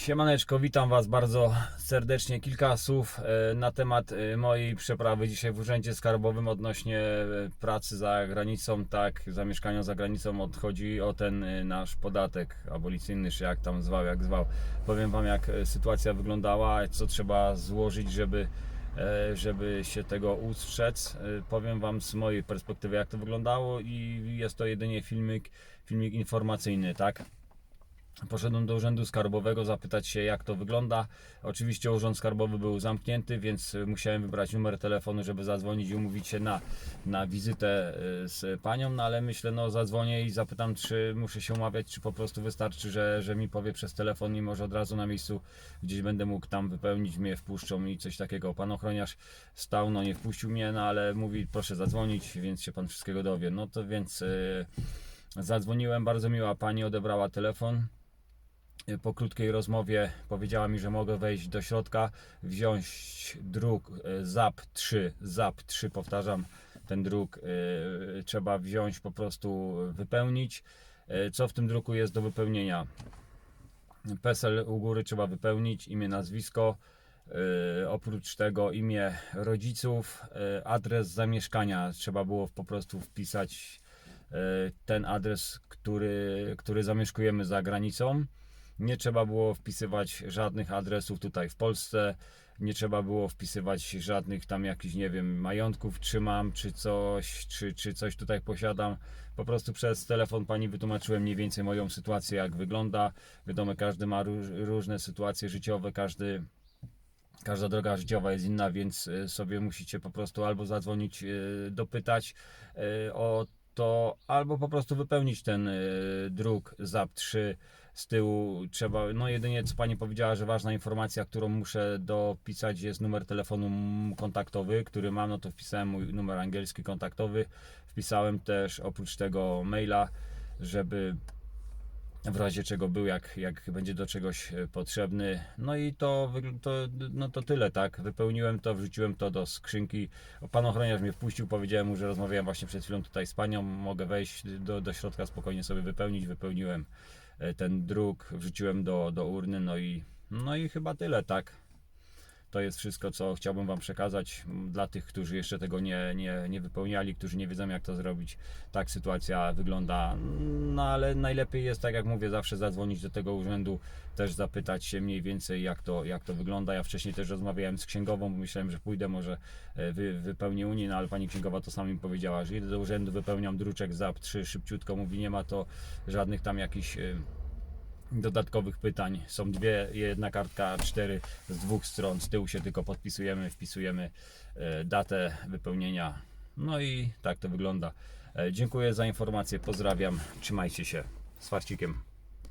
Siemaneczko, witam Was bardzo serdecznie. Kilka słów e, na temat e, mojej przeprawy dzisiaj w Urzędzie Skarbowym odnośnie e, pracy za granicą, tak, zamieszkania za granicą. Odchodzi o ten nasz podatek abolicyjny, czy jak tam zwał, jak zwał. Powiem Wam, jak sytuacja wyglądała, co trzeba złożyć, żeby, żeby się tego ustrzec. Powiem Wam z mojej perspektywy, jak to wyglądało i jest to jedynie filmik, filmik informacyjny, tak? Poszedłem do Urzędu Skarbowego zapytać się, jak to wygląda. Oczywiście Urząd Skarbowy był zamknięty, więc musiałem wybrać numer telefonu, żeby zadzwonić i umówić się na, na wizytę y, z panią. No ale myślę, no zadzwonię i zapytam, czy muszę się umawiać, czy po prostu wystarczy, że, że mi powie przez telefon i może od razu na miejscu gdzieś będę mógł tam wypełnić, mnie wpuszczą i coś takiego. Pan ochroniarz stał, no nie wpuścił mnie, no ale mówi, proszę zadzwonić, więc się pan wszystkiego dowie. No to więc y, zadzwoniłem, bardzo miła pani odebrała telefon po krótkiej rozmowie powiedziała mi, że mogę wejść do środka, wziąć druk e, ZAP 3, ZAP 3 powtarzam, ten druk e, trzeba wziąć, po prostu wypełnić. Co w tym druku jest do wypełnienia? PESEL u góry trzeba wypełnić, imię, nazwisko. Oprócz tego imię rodziców, adres zamieszkania trzeba było po prostu wpisać ten adres, który, który zamieszkujemy za granicą. Nie trzeba było wpisywać żadnych adresów tutaj w Polsce. Nie trzeba było wpisywać żadnych tam jakichś, nie wiem, majątków trzymam, czy coś, czy, czy coś tutaj posiadam. Po prostu przez telefon pani wytłumaczyłem mniej więcej moją sytuację, jak wygląda. Wiadomo, każdy ma róż, różne sytuacje życiowe, każdy każda droga życiowa jest inna, więc y, sobie musicie po prostu albo zadzwonić, y, dopytać y, o to, albo po prostu wypełnić ten y, druk ZAP 3 z tyłu. Trzeba, no jedynie co pani powiedziała, że ważna informacja, którą muszę dopisać jest numer telefonu kontaktowy, który mam, no to wpisałem mój numer angielski kontaktowy, wpisałem też oprócz tego maila, żeby w razie czego był, jak, jak będzie do czegoś e, potrzebny. No i to, to, no to tyle, tak. Wypełniłem to, wrzuciłem to do skrzynki. Pan ochroniarz mnie wpuścił, powiedziałem mu, że rozmawiałem właśnie przed chwilą tutaj z panią, mogę wejść do, do środka, spokojnie sobie wypełnić. Wypełniłem e, ten druk, wrzuciłem do, do urny, no i, no i chyba tyle, tak. To jest wszystko, co chciałbym Wam przekazać m, dla tych, którzy jeszcze tego nie, nie, nie wypełniali, którzy nie wiedzą, jak to zrobić. Tak sytuacja wygląda. No ale najlepiej jest, tak jak mówię, zawsze zadzwonić do tego urzędu, też zapytać się mniej więcej, jak to, jak to wygląda. Ja wcześniej też rozmawiałem z księgową, bo myślałem, że pójdę, może e, wy, wypełnię u niej, no ale pani księgowa to sama mi powiedziała, że idę do urzędu, wypełniam druczek ZAP 3 szybciutko, mówi, nie ma to żadnych tam jakichś. Dodatkowych pytań. Są dwie, jedna kartka, cztery z dwóch stron. Z tyłu się tylko podpisujemy, wpisujemy e, datę wypełnienia. No i tak to wygląda. E, Dziękuję za informację, pozdrawiam, trzymajcie się. Z farcikiem.